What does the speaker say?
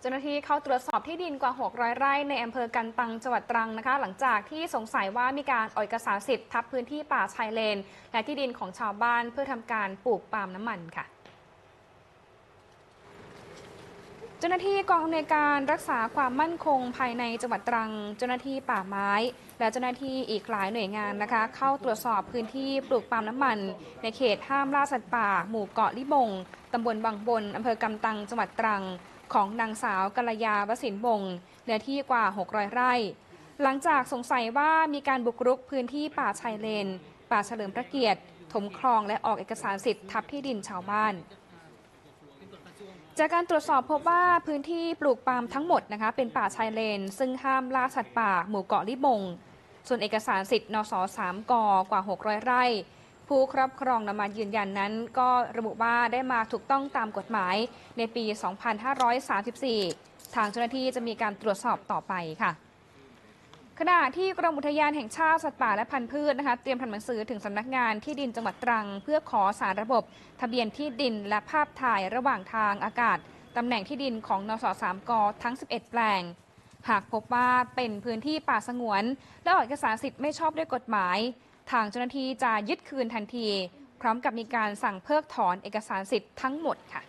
เจ้าหน้าที่เข้าตรวจสอบที่ดินกว่า 600 ไร่ในอำเภอกันตังจังหวัดตรังนะคะ หลังจากที่สงสัยว่ามีการอ่อยกระสาสิทธิ์ทับพื้นที่ป่าชายเลน และที่ดินของชาวบ้านเพื่อทำการปลูกปาล์มน้ำมันค่ะ เจ้าหน้าที่กองอำนวยการรักษาความมั่นคงภายในจังหวัดตรัง เจ้าหน้าที่ป่าไม้ และเจ้าหน้าที่อีกหลายหน่วยงานนะคะ เข้าตรวจสอบพื้นที่ปลูกปาล์มน้ำมัน ในเขตห้ามล่าสัตว์ป่า หมู่เกาะลิบงตำบลบางบนอำเภอกำตังจังหวัดตรัง ของนางสาวกัลยาวสินวงเนื้อที่กว่า 600 ไร่ หลังจากสงสัยว่ามีการบุกรุกพื้นที่ป่าชายเลน ป่าเฉลิมพระเกียรติ ถมคลองและออกเอกสารสิทธิ์ทับที่ดินชาวบ้าน จากการตรวจสอบพบว่าพื้นที่ปลูกปาล์มทั้งหมดนะคะเป็นป่าชายเลน ซึ่งห้ามล่าสัตว์ป่า หมู่เกาะลิบง ส่วนเอกสารสิทธิ์นสสามกกว่า 600 ไร่ ผู้ครอบครองนำมายืนยันนั้น ก็ระบุว่าได้มาถูกต้องตามกฎหมายในปี 2534 ทางเจ้าหน้าที่จะมีการตรวจสอบต่อไปค่ะ ขณะที่กรมอุทยานแห่งชาติสัตว์ป่าและพันธุ์พืชนะคะเตรียมทำหนังสือถึงสำนักงานที่ดินจังหวัดตรัง เพื่อขอสารระบบ ทะเบียนที่ดินและภาพถ่ายระหว่างทางอากาศตำแหน่งที่ดินของนสสามกทั้ง 11 แปลง หากพบว่าเป็นพื้นที่ป่าสงวน และออกเอกสารสิทธิ์ไม่ชอบด้วยกฎหมาย ทางเจ้าหน้าที่จะยึดคืนทันที พร้อมกับมีการสั่งเพิกถอนเอกสารสิทธิ์ทั้งหมดค่ะ